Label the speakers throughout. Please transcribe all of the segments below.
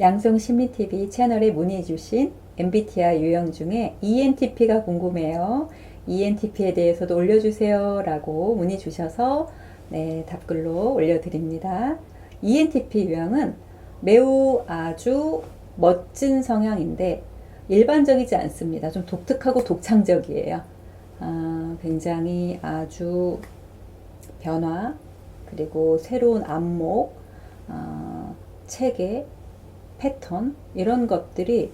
Speaker 1: 양성 심리TV 채널에 문의해 주신 MBTI 유형 중에 ENTP가 궁금해요. ENTP에 대해서도 올려주세요. 라고 문의 주셔서 네, 답글로 올려드립니다. ENTP 유형은 매우 아주 멋진 성향인데 일반적이지 않습니다. 좀 독특하고 독창적이에요. 아, 굉장히 아주 변화, 그리고 새로운 안목, 아, 체계, 패턴 이런 것들이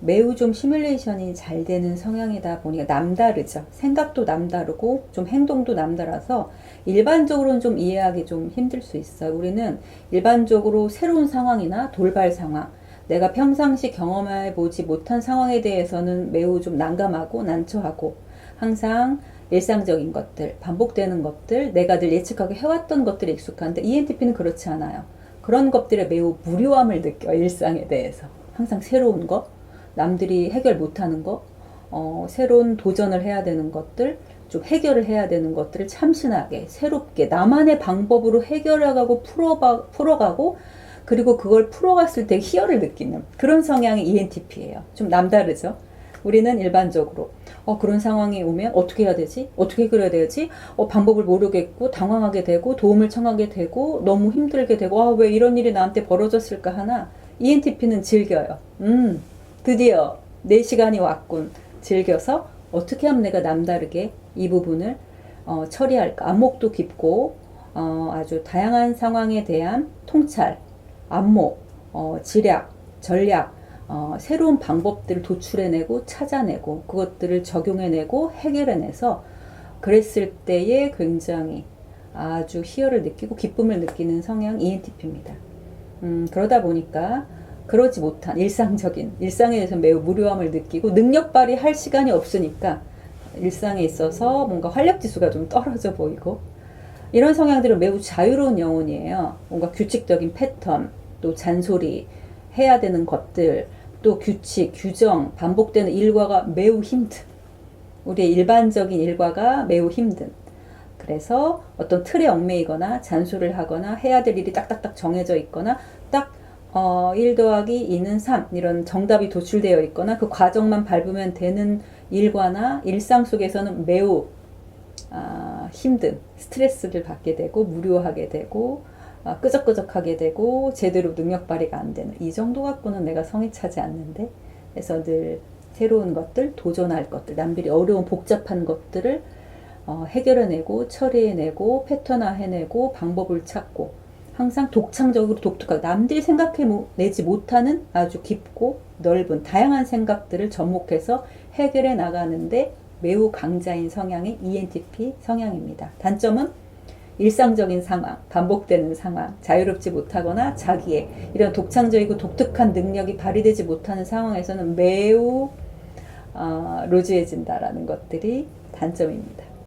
Speaker 1: 매우 좀 시뮬레이션이 잘 되는 성향이다 보니까 남다르죠. 생각도 남다르고 좀 행동도 남다라서 일반적으로는 좀 이해하기 좀 힘들 수 있어요. 우리는 일반적으로 새로운 상황이나 돌발 상황, 내가 평상시 경험해 보지 못한 상황에 대해서는 매우 좀 난감하고 난처하고 항상 일상적인 것들, 반복되는 것들, 내가 늘 예측하고 해왔던 것들이 익숙한데 ENTP는 그렇지 않아요. 그런 것들에 매우 무료함을 느껴 일상에 대해서 항상 새로운 것, 남들이 해결 못하는 것, 어, 새로운 도전을 해야 되는 것들, 좀 해결을 해야 되는 것들을 참신하게 새롭게 나만의 방법으로 해결해가고 풀어가, 풀어가고 그리고 그걸 풀어갔을 때 희열을 느끼는 그런 성향의 ENTP예요. 좀 남다르죠. 우리는 일반적으로 어, 그런 상황이 오면 어떻게 해야 되지? 어떻게 해결해야 되지? 어, 방법을 모르겠고 당황하게 되고 도움을 청하게 되고 너무 힘들게 되고 아, 왜 이런 일이 나한테 벌어졌을까 하나 ENTP는 즐겨요. 음, 드디어 내 시간이 왔군. 즐겨서 어떻게 하면 내가 남다르게 이 부분을 어, 처리할까? 안목도 깊고 어, 아주 다양한 상황에 대한 통찰, 안목, 어, 지략, 전략, 어, 새로운 방법들을 도출해내고 찾아내고 그것들을 적용해내고 해결해내서 그랬을 때에 굉장히 아주 희열을 느끼고 기쁨을 느끼는 성향 ENTP입니다. 음, 그러다 보니까 그러지 못한 일상적인 일상에 대해서 매우 무료함을 느끼고 능력 발휘할 시간이 없으니까 일상에 있어서 뭔가 활력 지수가 좀 떨어져 보이고 이런 성향들은 매우 자유로운 영혼이에요. 뭔가 규칙적인 패턴, 또 잔소리, 해야 되는 것들, 또 규칙, 규정, 반복되는 일과가 매우 힘든. 우리의 일반적인 일과가 매우 힘든. 그래서 어떤 틀에 얽매이거나 잔소리를 하거나 해야 될 일이 딱딱딱 정해져 있거나 딱 어, 1 더하기 2는 3 이런 정답이 도출되어 있거나 그 과정만 밟으면 되는 일과나 일상 속에서는 매우 아, 힘든 스트레스를 받게 되고 무료하게 되고 아, 끄적끄적하게 되고 제대로 능력 발휘가 안 되는 이 정도 갖고는 내가 성이 차지 않는데 그래서 늘 새로운 것들 도전할 것들 남들이 어려운 복잡한 것들을 어, 해결해내고 처리해내고 패턴화해내고 방법을 찾고 항상 독창적으로 독특하게 남들이 생각해내지 못하는 아주 깊고 넓은 다양한 생각들을 접목해서 해결해 나가는데 매우 강자인 성향의 ENTP 성향입니다. 단점은 일상적인 상황, 반복되는 상황, 자유롭지 못하거나 자기의 이런 독창적이고 독특한 능력이 발휘되지 못하는 상황에서는 매우 어, 로즈해진다라는 것들이 단점입니다.